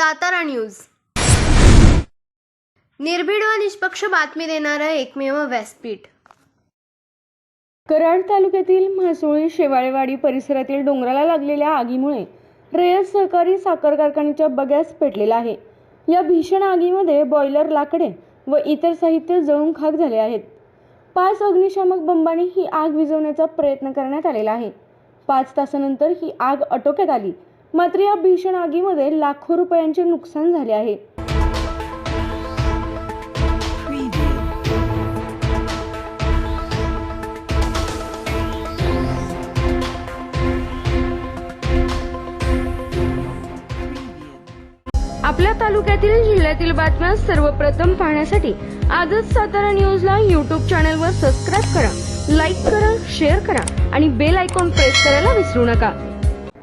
Satara news. निर्भीड व निष्पक्ष बातमी देणारं एकमेव व्यासपीठ. कराड तालुक्यातील म्हसोळी शेवाळेवाडी परिसरातील डोंगराला लागलेल्या आगीमुळे रयत सहकारी साखर कारखान्याच्या बग्यास पेटलेला आहे. या भीषण आगीमध्ये बॉयलर लाकडे व इतर साहित्य जळून खाक झाले आहेत. पाच अग्निशामक बंबाने ही आग विझवण्याचा प्रयत्न करण्यात आलेला आहे. पाच तासानंतर ही आग आटोक्यात आली मात्र या भीषण आगीमध्ये लाखो रुपयांचे नुकसान झाले आहे. आपल्या तालुक्यातील जिल्ह्यातील बातम्या सर्वप्रथम पाहण्यासाठी आजच सातारा न्यूजला यूट्यूब चॅनलवर सबस्क्राईब करा लाईक करा शेअर करा आणि बेल आयकॉन प्रेस करायला विसरू नका.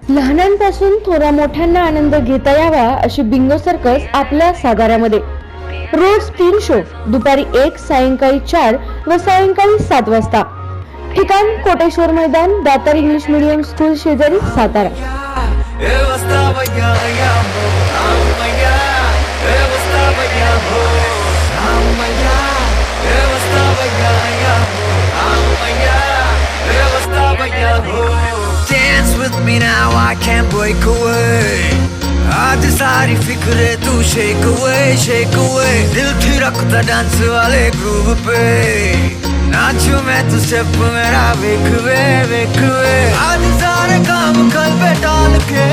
लहानांपासून थोडा मोठ्यांना आनंद घेता यावा अशी बिंगो सर्कस आपल्या साताऱ्यामध्ये रोज तीन शो दुपारी एक सायंकाळी चार व सायंकाळी सात वाजता. ठिकाण कोटेश्वर मैदान दातार इंग्लिश मीडियम स्कूल शेजारी Satara. me now, I can't break away. आज सारी फिक्रे तू शेक away, shake away. दिल थिरकता डांस वाले ग्रूव पे नाचू मैं तू स्टेप मेरा वेख वे वेख वे आज सारे काम कल पे टाल के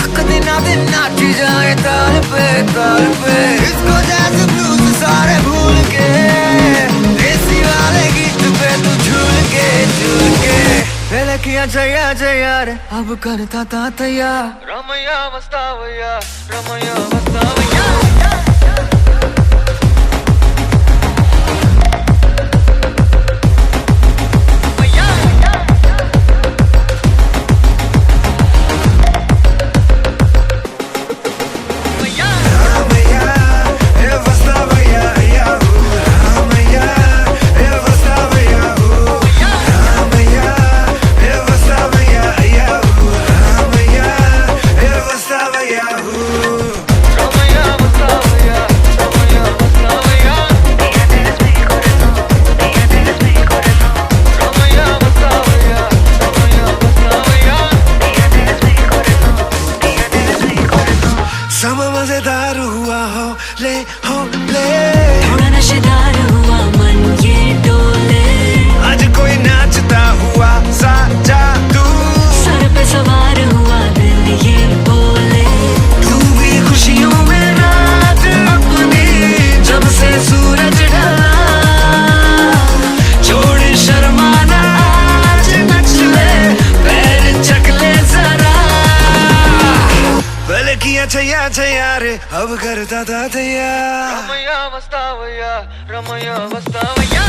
तक दिन दिन नाची जाए ताल पे ताल पे వాళ్ళకి అజయ అజయ అబు కనుతా తాతయ్య రమయ్య వస్తావయ్యా రమయ్య వస్తావయ్యా జయా జయా రే. అవు గరు దాదా దయ్యా. రమయ్యా వస్తావయ్యా రమయ్యా వస్తావయ్యా.